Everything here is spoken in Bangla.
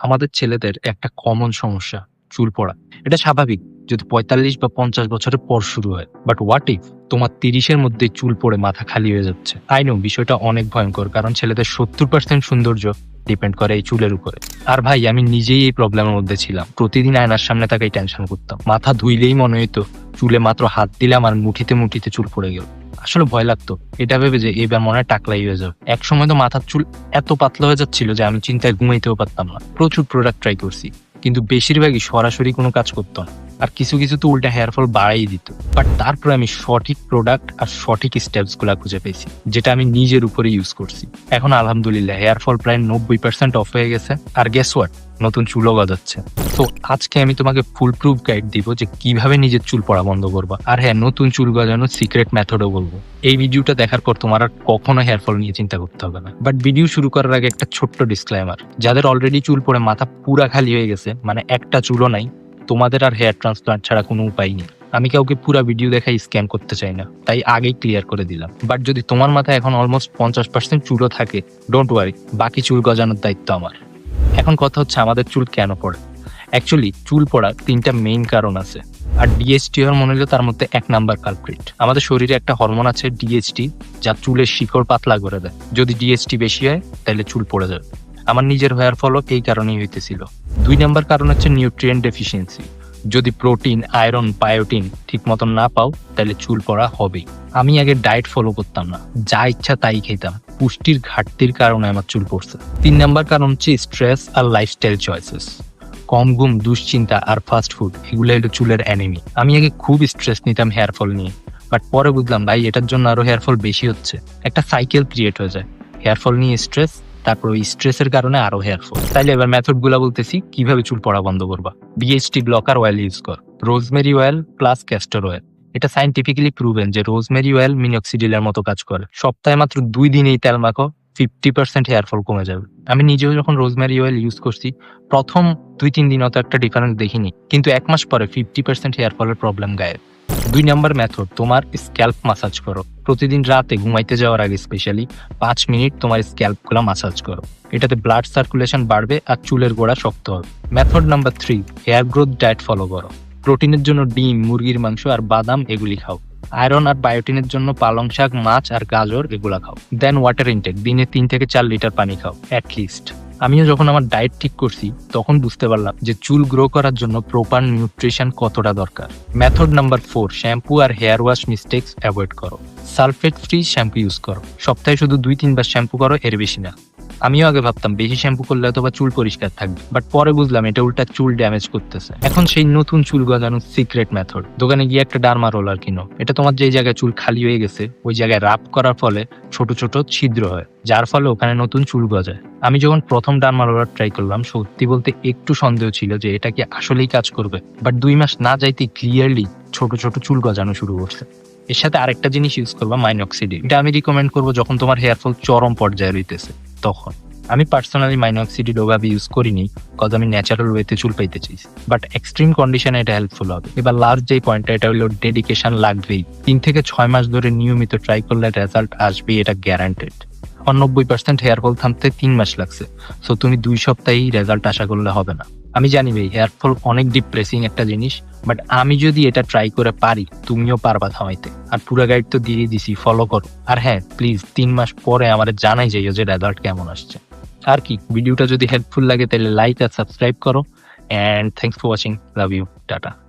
আমাদের ছেলেদের একটা কমন সমস্যা, চুল পড়া। এটা স্বাভাবিক, যদি পঁয়তাল্লিশ বা পঞ্চাশ বছরের পর শুরু হয়। বাট হোয়াট ইফ তোমার তিরিশের মধ্যে চুল পড়ে, মাথা খালি হয়ে যাচ্ছে? আই নো বিষয়টা অনেক ভয়ঙ্কর, কারণ ছেলেদের সত্তর পার্সেন্ট সৌন্দর্য ডিপেন্ড করে এই চুলের উপরে। আর ভাই, আমি নিজেই এই প্রবলেমের মধ্যে ছিলাম। প্রতিদিন আয়নার সামনে তাকাই টেনশন করতাম। মাথা ধুইলেই মনে হইতো, চুলে মাত্র হাত দিলাম আর মুঠিতে মুঠিতে চুল পড়ে গেল। আসলে ভয় লাগতো। এটা ভেবে যে এবার মনে হয় টাকলাই হয়ে যাবে। এক সময় তো মাথার চুল এত পাতলা হয়ে যাচ্ছিল যে আমি চিন্তায় ঘুমাইতেও পারতাম না। প্রচুর প্রোডাক্ট ট্রাই করছি। কিন্তু বেশিরভাগই সরাসরি কোনো কাজ করতো না। আর কিছু কিছু তো উল্টা হেয়ার ফল বাড়াই দিত। বাট তারপরে আমি সঠিক প্রোডাক্ট আর সঠিক স্টেপসগুলা খুঁজে পেয়েছি, যেটা আমি নিজের উপরে ইউজ করছি। এখন আলহামদুলিল্লাহ হেয়ার ফল প্রায় নব্বই পার্সেন্ট অফ হয়ে গেছে, আর গেস ওয়াট নতুন চুলও গজাচ্ছে। তো আজকে আমি তোমাকে ফুল প্রুফ গাইড দিব যে কীভাবে নিজের চুল পড়া বন্ধ করবা। আর হ্যাঁ নতুন চুল গজানোর সিক্রেট মেথডও বলব। এই ভিডিওটা দেখার পর তোমার আর কখনো হেয়ার ফল নিয়ে চিন্তা করতে হবে না। বাট ভিডিও শুরু করার আগে একটা ছোট্ট ডিসক্লাইমার যাদের অলরেডি চুল পড়ে মাথা পুরা খালি হয়ে গেছে মানে একটা চুলও নাই তোমাদের আর হেয়ার ট্রান্সপ্লান্ট ছাড়া কোনো উপায় নেই। আমি কাউকে পুরো ভিডিও দেখাই স্ক্যান করতে চাই না। তাই আগেই ক্লিয়ার করে দিলাম। বাট যদি তোমার মাথায় এখন অলমোস্ট পঞ্চাশ পার্সেন্ট চুলও থাকে ডোন্ট ওয়ারি বাকি চুল গজানোর দায়িত্ব আমার। এখন কথা হচ্ছে আমাদের চুল কেন পড়ে? অ্যাকচুয়ালি চুল পড়ার তিনটা মেইন কারণ আছে। আর ডিএসটি হরমোন হলো তার মধ্যে এক নাম্বার কালপ্রিট আমাদের শরীরে একটা হরমোন আছে ডিএসটি যা চুলের শিকড় পাতলা করে দেয়। যদি ডিএসটি বেশি হয়, তাহলে চুল পড়ে যাবে। আমার নিজের হেয়ার ফলও এই কারণেই হইতেছিল। দুই নাম্বার কারণ হচ্ছে নিউট্রিয়েন্ট ডেফিসিয়েন্সি যদি প্রোটিন আয়রন বায়োটিন ঠিক মতন না পাও, তাহলে চুল পড়া হবেই। আমি আগে ডায়েট ফলো করতাম না। যা ইচ্ছা তাই খেতাম। পুষ্টির ঘাটতির কারণে আমার চুল পড়ছে। তিন নাম্বার কারণ হচ্ছে স্ট্রেস আর লাইফস্টাইল চয়েসেস কম ঘুম, দুশ্চিন্তা আর ফাস্ট ফুড এগুলো হলো চুলের অ্যানিমি আমি আগে খুব স্ট্রেস নিতাম হেয়ার ফল নিয়ে। বাট পরে বুঝলাম, ভাই, এটার জন্য আরও হেয়ার ফল বেশি হচ্ছে। একটা সাইকেল ক্রিয়েট হয়ে যায়। হেয়ার ফল নিয়ে স্ট্রেস তারপর ওই স্ট্রেসের কারণে আরও হেয়ার ফল তাইলে এবার মেথডগুলা বলতেছি, কীভাবে চুল পড়া বন্ধ করবা? বিএইচটি ব্লকার অয়েল ইউজ কর। Rosemary oil plus castor oil এটা সাইন্টিফিক্যালি প্রুভেন যে রোজমেরি অয়েল মিনক্সিডিলের মতো কাজ করে। সপ্তাহে মাত্র দুই দিন এই তেল মাখো ফিফটি পার্সেন্ট হেয়ার ফল কমে যাবে। আমি নিজেও যখন রোজমেরি অয়েল ইউজ করছি, প্রথম দুই তিন দিন অত একটা ডিফারেন্স দেখিনি। কিন্তু এক মাস পরে ফিফটি পার্সেন্ট হেয়ার ফলের প্রবলেম গায়েব। দুই নাম্বার মেথড তোমার স্ক্যাল্প মাসাজ করো। প্রতিদিন রাতে ঘুমাইতে যাওয়ার আগে স্পেশালি পাঁচ মিনিট তোমার স্ক্যাল্পগুলা মাসাজ করো। এটাতে ব্লাড সার্কুলেশন বাড়বে আর চুলের গোড়া শক্ত হবে। Method number three hair growth diet follow করো। প্রোটিনের জন্য ডিম, মুরগির মাংস আর বাদাম এগুলি খাও। আয়রন আর বায়োটিনের জন্য পালং শাক, মাছ আর গাজর এগুলা খাও। দেন ওয়াটার ইনটেক দিনে তিন থেকে চার লিটার পানি খাও অ্যাটলিস্ট আমিও যখন আমার ডায়েট ঠিক করছি, তখন বুঝতে পারলাম যে চুল গ্রো করার জন্য প্রপার নিউট্রিশন কতটা দরকার। মেথড নাম্বার ফোর শ্যাম্পু আর হেয়ার ওয়াশ মিস্টেক্স অ্যাভয়েড করো। সালফেট ফ্রি শ্যাম্পু ইউজ করো। সপ্তাহে শুধু দুই তিনবার শ্যাম্পু করো, এর বেশি না। আমিও আগে ভাবতাম, বেশি শ্যাম্পু করলে হয়তো বা চুল পরিষ্কার থাকবে। বাট পরে বুঝলাম এটা উল্টা চুল ড্যামেজ করতেছে। এখন সেই নতুন চুল গজানোর সিক্রেট মেথড দোকানে গিয়ে একটা ডার্মা রোলার কিনো। এটা তোমার যে জায়গায় চুল খালি হয়ে গেছে, ওই জায়গায় রাপ করার ফলে ছোট ছোট ছিদ্র হয়, যার ফলে ওখানে নতুন চুল গজায়। আমি যখন প্রথম ডার্মা রোলার ট্রাই করলাম, সত্যি বলতে একটু সন্দেহ ছিল যে এটা কি আসলেই কাজ করবে। বাট দুই মাস না যাইতে ক্লিয়ারলি ছোট ছোট চুল গজানো শুরু করছে। এর সাথে আরেকটা জিনিস ইউজ করবা মাইনক্সিডিল এটা আমি রিকমেন্ড করব যখন তোমার হেয়ার ফল চরম পর্যায়ে রইতেছে। তখন। আমি পার্সোনালি মাইনক্সিডিল ওভাবে ইউজ করিনি কজ আমি ন্যাচারাল ওয়েতে চুল পাইতে চাইছি। বাট এক্সট্রিম কন্ডিশনে এটা হেল্পফুল হবে। এবার লাস্ট যেই পয়েন্টটা এটা হলো ডেডিকেশন লাগবেই। তিন থেকে ছয় মাস ধরে নিয়মিত ট্রাই করলে রেজাল্ট আসবে, এটা গ্যারান্টেড আমার নব্বই পার্সেন্ট হেয়ার ফল থামতে তিন মাস লাগছে। সো তুমি দুই সপ্তাহেই রেজাল্ট আশা করলে হবে না। আমি জানি ভাই হেয়ার ফল অনেক ডিপ্রেসিং একটা জিনিস। বাট আমি যদি এটা ট্রাই করে পারি, তুমিও পারবা থামাইতে। আর পুরো গাইড তো দিয়ে দিছি ফলো করো। আর হ্যাঁ প্লিজ তিন মাস পরে আমার জানাই যাইও যে রেজাল্ট কেমন আসছে। আর কি ভিডিওটা যদি হেল্পফুল লাগে তাহলে লাইক আর সাবস্ক্রাইব করো। And thanks for watching love you tata